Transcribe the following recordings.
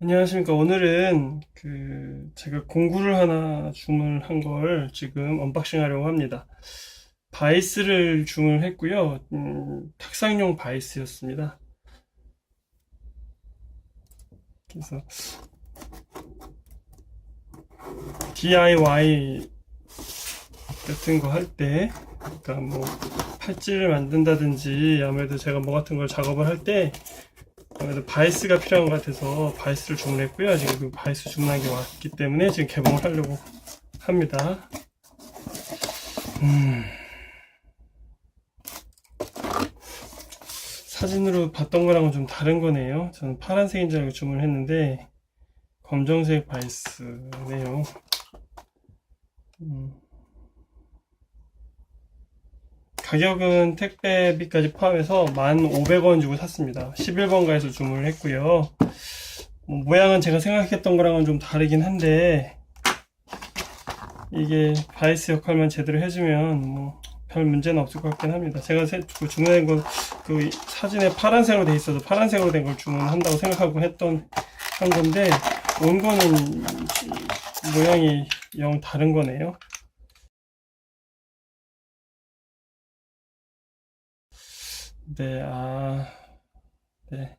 안녕하십니까. 오늘은 그 제가 공구를 하나 주문한 걸 지금 언박싱 하려고 합니다. 바이스를 주문했고요. 음, 탁상용 바이스였습니다. 그래서 DIY 같은 거 할 때, 그러니까 뭐 팔찌를 만든다든지 아무래도 제가 뭐 같은 걸 작업을 할때 아무래도 바이스가 필요한 것 같아서 바이스를 주문했고요. 지금 그 바이스 주문한 게 왔기 때문에 지금 개봉을 하려고 합니다. 음. 사진으로 봤던 거랑은 좀 다른 거네요. 저는 파란색인 줄 알고 주문을 했는데 검정색 바이스네요. 음. 가격은 택배비까지 포함해서 1,500원 주고 샀습니다. 11번가에서 주문을 했고요. 뭐 모양은 제가 생각했던 거랑은 좀 다르긴 한데 이게 바이스 역할만 제대로 해주면 뭐 별 문제는 없을 것 같긴 합니다. 제가 세- 그 주문한 건 그 사진에 파란색으로 돼 있어서 파란색으로 된 걸 주문한다고 생각하고 했던 한 건데 온 거는 모양이 영 다른 거네요. 네, 아, 네.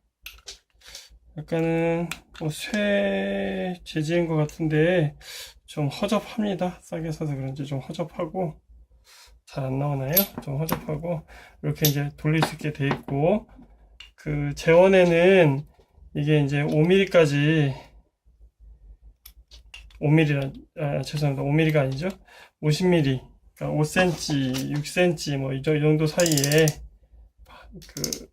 약간은 뭐쇠 재질인 것 같은데 좀 허접합니다. 싸게 사서 그런지 좀 허접하고 잘 안 나오나요? 좀 허접하고 이렇게 이제 돌릴 수 있게 돼 있고 그 재원에는 이게 이제 5mm까지 5mm라 아, 죄송합니다. 5mm가 아니죠? 50mm 그러니까 5cm, 6cm 뭐 이 정도 사이에 그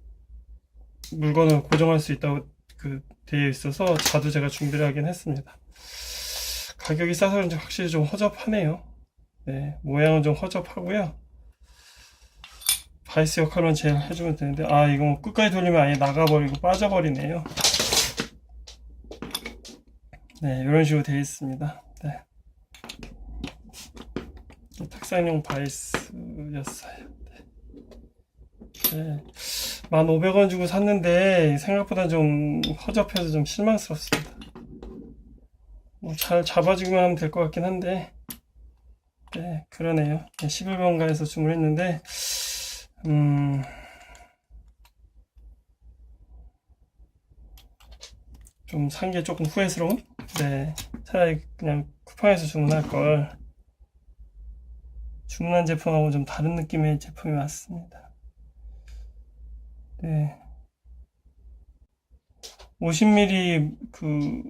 물건을 고정할 수 있다고 그 되어 있어서 자도 제가 준비를 하긴 했습니다. 가격이 싸서 그런지 확실히 좀 허접하네요. 네, 모양은 좀 허접하고요. 바이스 역할만 제일 해주면 되는데 아 이거 뭐 끝까지 돌리면 아예 나가버리고 빠져버리네요. 네, 이런 식으로 되어 있습니다. 네. 탁상용 바이스였어요. 네. 1,500원 주고 샀는데 생각보다 좀 허접해서 좀 실망스럽습니다. 뭐 잘 잡아주기만 하면 될 것 같긴 한데 네 그러네요. 11번가에서 주문했는데 음 좀 산 게 조금 후회스러운? 네 차라리 그냥 쿠팡에서 주문할 걸 주문한 제품하고 좀 다른 느낌의 제품이 왔습니다. 네. 50mm 그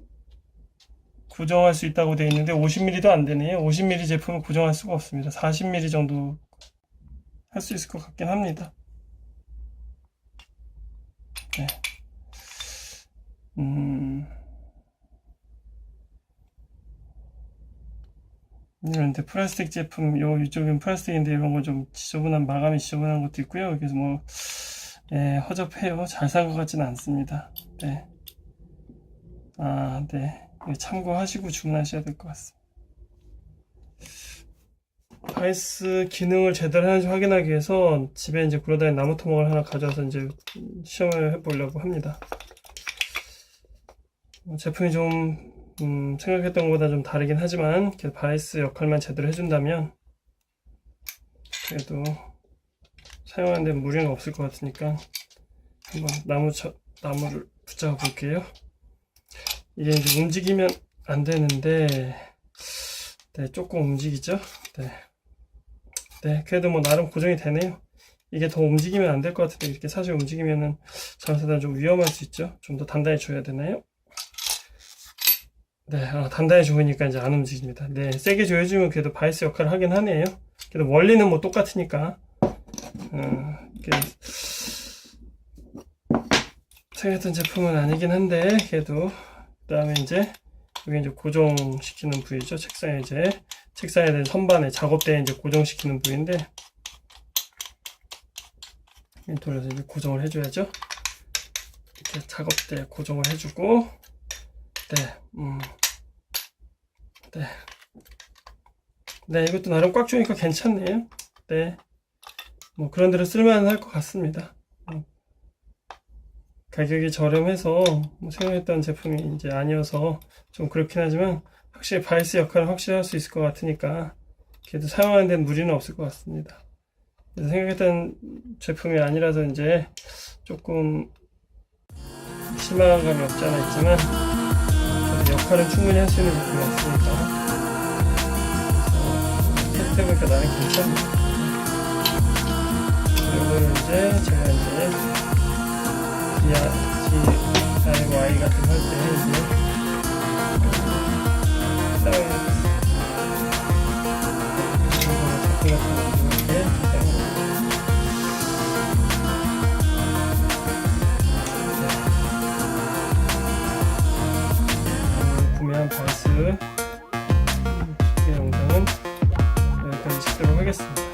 고정할 수 있다고 되어 있는데 50mm도 안 되네요. 50mm 제품은 고정할 수가 없습니다. 40mm 정도 할 수 있을 것 같긴 합니다. 네. 음. 이런데 플라스틱 제품 요 이쪽은 플라스틱인데 이런 거 좀 지저분한 마감이 지저분한 것도 있고요. 그래서 뭐 예, 허접해요. 잘 산 것 같지는 않습니다. 네. 아, 네. 참고하시고 주문하셔야 될 것 같습니다. 바이스 기능을 제대로 하는지 확인하기 위해서 집에 이제 굴러다니는 나무 토막을 하나 가져와서 이제 시험을 해보려고 합니다. 어, 제품이 좀 음, 생각했던 것보다 좀 다르긴 하지만 바이스 역할만 제대로 해준다면 그래도 사용하는데 무리는 없을 것 같으니까 한번 나무 쳐, 나무를 붙잡아 볼게요. 이게 이제 움직이면 안 되는데 네 조금 움직이죠. 네. 네 그래도 뭐 나름 고정이 되네요. 이게 더 움직이면 안 될 것 같은데 이렇게 사실 움직이면은 잘못하다 좀 위험할 수 있죠. 좀 더 단단히 줘야 되나요? 네, 아, 단단히 줘으니까 이제 안 움직입니다. 네, 세게 조여주면 그래도 바이스 역할을 하긴 하네요. 그래도 원리는 뭐 똑같으니까. 어, 생각했던 제품은 아니긴 한데 그래도 그 다음에 이제 여기 이제 고정시키는 부위죠. 책상에 이제 책상에 대한 선반에 작업대에 이제 고정시키는 부위인데 이 돌려서 이제 고정을 해줘야죠. 이렇게 작업대에 고정을 해주고 네, 음, 네, 네 이것도 나름 꽉 조이니까 괜찮네요. 네. 뭐 그런 데로 쓸만할 것 같습니다. 음. 가격이 저렴해서 뭐 생각했던 제품이 이제 아니어서 좀 그렇긴 하지만 확실히 바이스 역할은 확실히 할 수 있을 것 같으니까 그래도 사용하는 데는 무리는 없을 것 같습니다. 생각했던 제품이 아니라서 이제 조금 실망감이 없지 않아 있지만 역할은 충분히 할 수 있는 제품이었으니까 그래서 테스트해보니까 나는 괜찮네 구매한 바스 영상은 여기까지 찍도록 하겠습니다.